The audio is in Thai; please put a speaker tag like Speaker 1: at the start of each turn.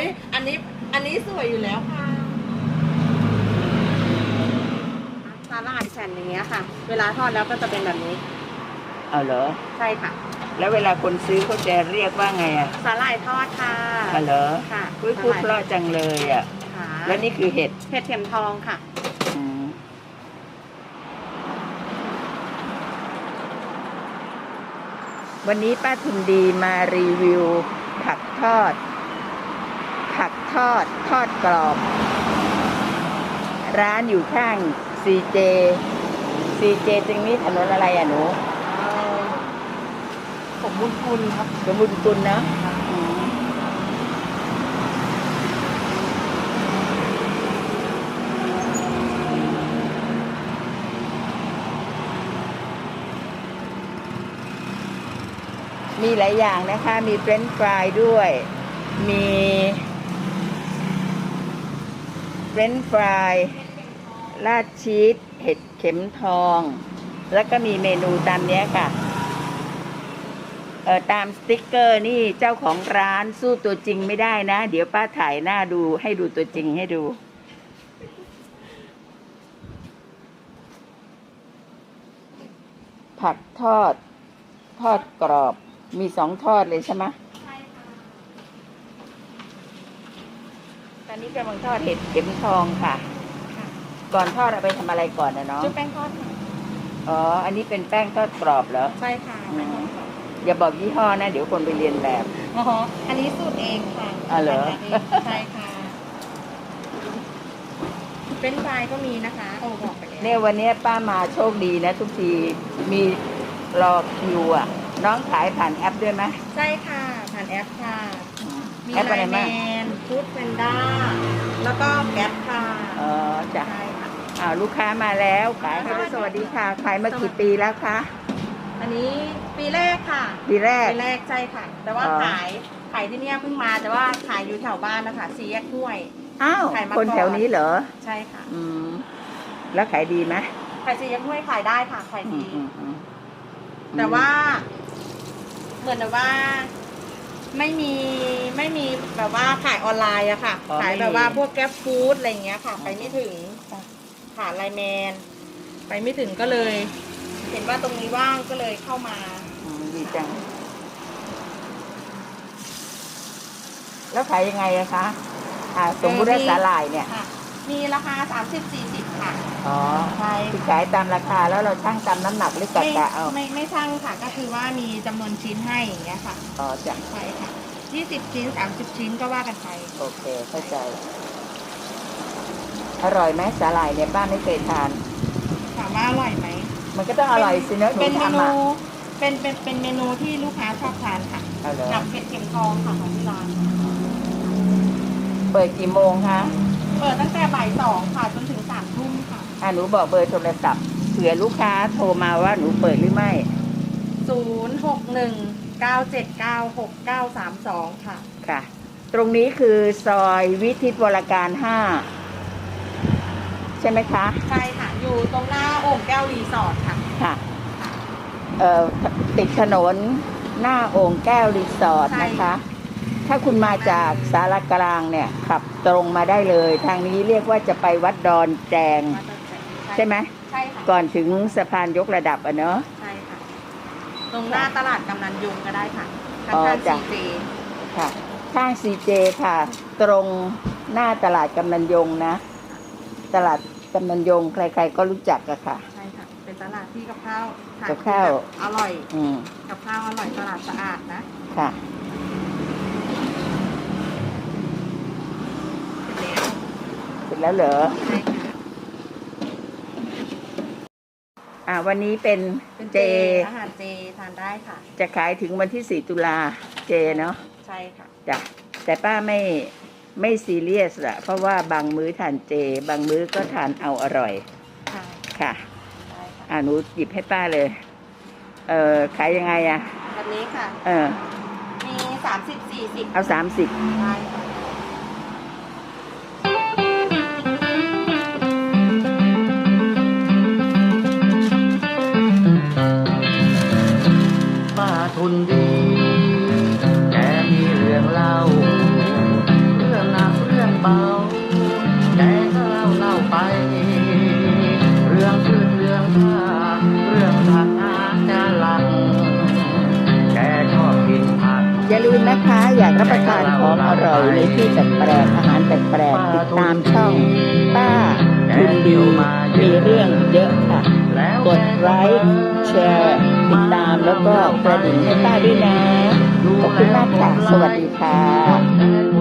Speaker 1: ยอันนี้อันนี้สวยอยู่แล้วค่ะสาหร่ายแผ่นอย่างเงี้ยค่ะ เวลาทอดแล้วก็จะเป็นแบบนี้
Speaker 2: เอาเหรอ
Speaker 1: ใช่ค่ะ
Speaker 2: แล้วเวลาคนซื้อเขาจะเรียกว่าไงอะ
Speaker 1: สาหร่ายทอดค่ะ
Speaker 2: เอาเหรอ
Speaker 1: ค่ะ
Speaker 2: พูดพูดเพราะจังเลยอะ
Speaker 1: ค่ะ
Speaker 2: แล้วนี่คือเห็ด
Speaker 1: เห็ดเข็มทองค่ะ
Speaker 2: อืมวันนี้ป้าทุนดีมารีวิวผักทอด ผักทอดทอดกรอบ ร้านอยู่ข้าง CJ CJ ตรงนี้ถนนอะไรอะหนู
Speaker 1: ผมบุญคุณครับ
Speaker 2: สมบุญกุลเนอะอืมมีหลายอย่างนะคะ มีเฟรนช์ฟรายด้วย มี เฟรนฟรายราดชีสเห็ดเข็มทอง แล้วก็มีเมนูตามนี้ค่ะเออตามสติ๊กเกอร์นี่เจ้าของร้านสู้ตัวจริงไม่ได้นะ เดี๋ยวป้าถ่ายหน้าดูให้ดูตัวจริงให้ดู ผักทอด ทอดกรอบมีสองทอดเลยใช่ไหม ตอนนี้กำลังทอดเห็ดเข็มทองค่ะ
Speaker 1: ค่ะ
Speaker 2: ก่อนทอดเอาไปทำอะไรก่อนนะเนาะ
Speaker 1: ชุบแป้งทอดค่ะ
Speaker 2: อ๋อ อันนี้เป็นแป้งทอดกรอบเหรอ
Speaker 1: ใช่ค่ะแป้งทอดกรอบ
Speaker 2: อย่าบอกยี่ห้อนะ เดี๋ยวคนไปเรียนแบบ
Speaker 1: อ๋ออันนี้สูตรเองค่ะ
Speaker 2: อ๋อเหรอ
Speaker 1: ทำเองใช่ค่ะ เป็นไฟรายก็มีนะคะโอ้บอกไปแล้ว
Speaker 2: เนี่ยวันเนี้ยป้ามาโชคดีนะ ทุกทีมีรอคิวอะ น้องขายผ่านแอปด้วยไหม
Speaker 1: ใช่ค่ะผ่านแอปค่ะ มี
Speaker 2: แอป
Speaker 1: ไล
Speaker 2: อะไร
Speaker 1: น์แม
Speaker 2: บ้าง
Speaker 1: นฟู้ดแพนด้าแล้วก็แก๊ปค่ะ
Speaker 2: อ๋อจ้ะ
Speaker 1: ใช่ค่ะ
Speaker 2: อ้าวลูกค้ามาแล้วขายให้ด้วยสวัสดีค่ะ ขายมากี่ปีแล้วคะ
Speaker 1: อันนี้ปีแรกค่ะ
Speaker 2: ปีแรก
Speaker 1: ปีแรกใช่ค่ะ แต่ว่า
Speaker 2: อ๋อ
Speaker 1: ขายขายที่เนี่ยเพิ่งมาแต่ว่าขายอยู่แถวบ้านนะคะสี่แยกห้วย
Speaker 2: อ้าว
Speaker 1: ขายมา
Speaker 2: คน
Speaker 1: ก่อน
Speaker 2: แถวนี้เหรอ
Speaker 1: ใช่ค่ะ
Speaker 2: อืมแล้วขายดีไหม
Speaker 1: ขายสี่แยกห้วยขายได้ค่ะขาย
Speaker 2: อื
Speaker 1: ดี
Speaker 2: มอืมอืม
Speaker 1: แต่ว่าเหมือนแบบว่า ไม่มีไม่มีแบบว่าขายออนไลน์อะค่ะ
Speaker 2: อ๋อ
Speaker 1: ขาย
Speaker 2: ไม่
Speaker 1: แบบ
Speaker 2: มี
Speaker 1: ว่าพวกแก๊ปฟู้ดอะไรอย่างเงี้ยค่ะ ไปไม่ถึงขาดไลน์แมน ไปไม่ถึงก็เลย เห็นว่าตรงนี้ว่างก็เลยเข้ามา
Speaker 2: อืมดีจัง แล้วขายยังไงอะคะอ่าสมมุติว่า
Speaker 1: เออมี
Speaker 2: สาหร่ายเนี่ย
Speaker 1: ค่ะ มีราคาสามสิบสี่สิบค่ะ
Speaker 2: อ๋อ
Speaker 1: ใช่
Speaker 2: คือขายตามราคาแล้วเราช่างตามน้ำหนักหรือกะ
Speaker 1: ไม่
Speaker 2: กะเอา
Speaker 1: ไม่ไม่ช่างค่ะ ก็คือว่ามีจำนวนชิ้นให้อย่างเงี้ยค่ะ
Speaker 2: อ๋อจ้ะ
Speaker 1: ใช่ค่ะยี่สิบชิ้นสามสิบชิ้นก็ว่ากันไป
Speaker 2: โอเคเข้าใจ อร่อยไหมสาหร่ายเนี่ยป้าไม่เคยทาน
Speaker 1: ถามว่าอร่อยไหม
Speaker 2: มันก็ต้องอร่อยสิเนอะหนู
Speaker 1: เป็นเม
Speaker 2: ทำ
Speaker 1: นู
Speaker 2: อะ
Speaker 1: เป็นเป็นเป็นเมนูที่ลูกค้าชอบทานค่ะ
Speaker 2: เอาเหรอ
Speaker 1: กับเผ็ดเข็มทองค่ะของที่ร้าน
Speaker 2: เปิดกี่โมงคะ
Speaker 1: เปิดตั้งแต่บ่ายสองค่ะจนถึงสามทุ่มค่ะ
Speaker 2: อ่าหนูบอกเบอร์โทรศัพท์เผื่อลูกค้าโทรมาว่าหนูเปิดหรือไม่
Speaker 1: ศูนย์หกหนึ่งเก้าเจ็ดเก้าหกเก้าสามสองค่ะ
Speaker 2: ค่ะ ตรงนี้คือซอยวิทิตวรการห้าใช่ไหมคะ
Speaker 1: ใช่ค่ะ อยู่ตรงหน้าโอ่งแก้วรีสอร์ทค่ะ
Speaker 2: ค่ะ
Speaker 1: ค่ะ
Speaker 2: เอ่อติดถนนหน้าโอ่งแก้วรีสอร์ท
Speaker 1: ใช่
Speaker 2: นะคะ ถ้าคุณมาจากสารกลางเนี่ยขับตรงมาได้เลย ทางนี้เรียกว่าจะไปวัดดอนแจง ใช่ไหม
Speaker 1: ใช่ค่ะ
Speaker 2: ก่อนถึงสะพานยกระดับอะเนอะ
Speaker 1: ใช่ค่ะ ตรงหน้าตลาดกำนันยุงก็ได้ค่ะข้
Speaker 2: อ๋อา
Speaker 1: งๆ
Speaker 2: จ้ะ
Speaker 1: ซีเจ
Speaker 2: ค่ะ ข้างซีเจค่ะ ตรงหน้าตลาดกำนันยงนะ ตลาดกำนันยงใคร ๆ ก็รู้จักอะค่ะ
Speaker 1: ใช่ค่ะ เป็นตลาดที่กับข้าวขย
Speaker 2: กับข้าว
Speaker 1: แบบอร่อย
Speaker 2: อืม
Speaker 1: กับข้าวอร่อยตลาดสะอาดนะ
Speaker 2: ค่ะ
Speaker 1: เสร็จ แล้ว
Speaker 2: เสร็จแล้วเหรอ
Speaker 1: ใช่ค่ะ
Speaker 2: อ่าวันนี้เป็น
Speaker 1: เป็น
Speaker 2: เจ
Speaker 1: เจอาหารเจทานได้ค่ะ
Speaker 2: จะขายถึงวันที่4ตุลาเจเนาะ
Speaker 1: ใช่ค่ะ
Speaker 2: จ้ะแต่ป้าไม่ไม่ซีเรียสอะเพราะว่าบางมื้อทานเจ บางมื้อก็ทานเอาอร่อย
Speaker 1: ค่ะ
Speaker 2: ค่ะ
Speaker 1: ได้ค่ะ
Speaker 2: อ่าหนูหยิบให้ป้าเลย เออขายยังไงอะ
Speaker 1: แบบนี้ค่ะ
Speaker 2: เออ
Speaker 1: มีสามสิบสี่สิบ
Speaker 2: เอาสามสิบ
Speaker 1: ได้ค่ะ
Speaker 3: อย่า
Speaker 4: ลืมนะคะ อยากรับประทานของอร่อยในที่แปลกๆอาหารแปลกๆติดตามช่องป้าคุณดีมีเรื่องเยอะค่ะกดไลค์แชร์ติดตามแล้วก็กระดิ่งให้ป้าด้วยนะขอบคุณมากค่ะสวัสดีค่ะ